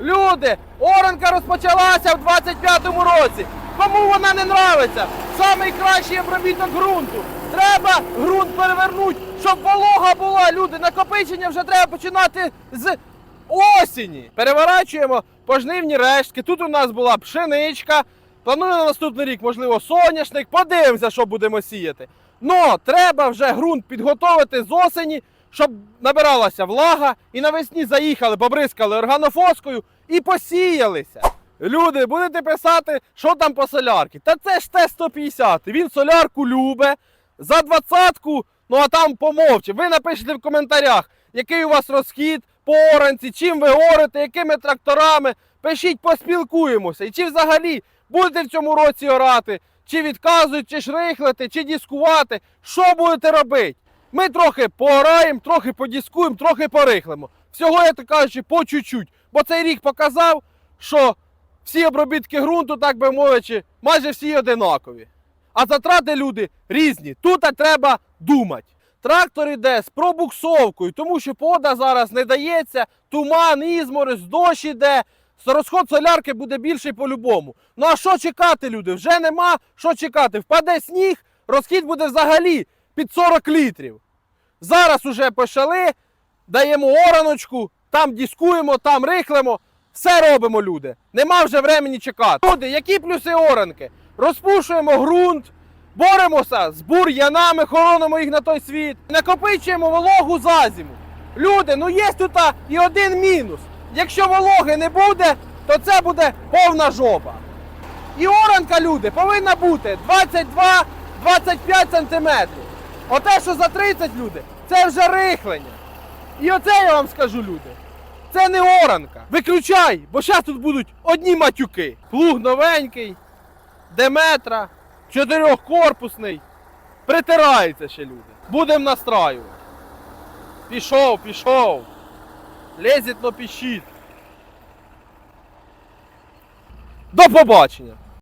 Люди, оранка розпочалася в 25-му році. Кому вона не нравиться? Самий кращий обробіток ґрунту. Треба ґрунт перевернути, щоб волога була. Люди, накопичення вже треба починати з осені. Переворачуємо пожнивні рештки. Тут у нас була пшеничка. Планую на наступний рік, можливо, соняшник. Подивимося, що будемо сіяти. Но треба вже ґрунт підготовити з осені, щоб набиралася влага, і навесні заїхали, побризкали органофоскою і посіялися. Люди, будете писати, що там по солярці. Та це ж Т-150. Він солярку любе. За двадцятку, ну а там помовчи. Ви напишете в коментарях, який у вас розхід по оранці, чим ви орите, якими тракторами. Пишіть, поспілкуємося. І чи взагалі будете в цьому році орати, чи відказують, чи шрихлити, чи дискувати. Що будете робити? Ми трохи поораємо, трохи подіскуємо, трохи порихлимо. Всього, я так кажучи, по чуть-чуть. Бо цей рік показав, що всі обробітки ґрунту, так би мовячи, майже всі одинакові. А затрати люди різні. Тут треба думати. Трактор іде з пробуксовкою, тому що пода зараз не дається, туман, ізморозь, дощ іде. Розход солярки буде більший по-любому. Ну а що чекати, люди? Вже нема що чекати. Впаде сніг, розхід буде взагалі під 40 літрів. Зараз уже почали, даємо ораночку, там дискуємо, там рихлимо. Все робимо, люди. Нема вже времени чекати. Люди, які плюси оранки? Розпушуємо ґрунт, боремося з бур'янами, хоронимо їх на той світ, накопичуємо вологу за зиму. Люди, ну є тут і один мінус. Якщо вологи не буде, то це буде повна жопа. І оранка, люди, повинна бути 22-25 сантиметрів. Оте, що за 30 люди, це вже рихлення. І оце я вам скажу, люди. Це не оранка. Виключай, бо зараз тут будуть одні матюки. Плуг новенький, Деметра, чотирьохкорпусний. Притирається ще люди. Будемо настраювати. Пішов, пішов. Лезет, но піщить. До побачення!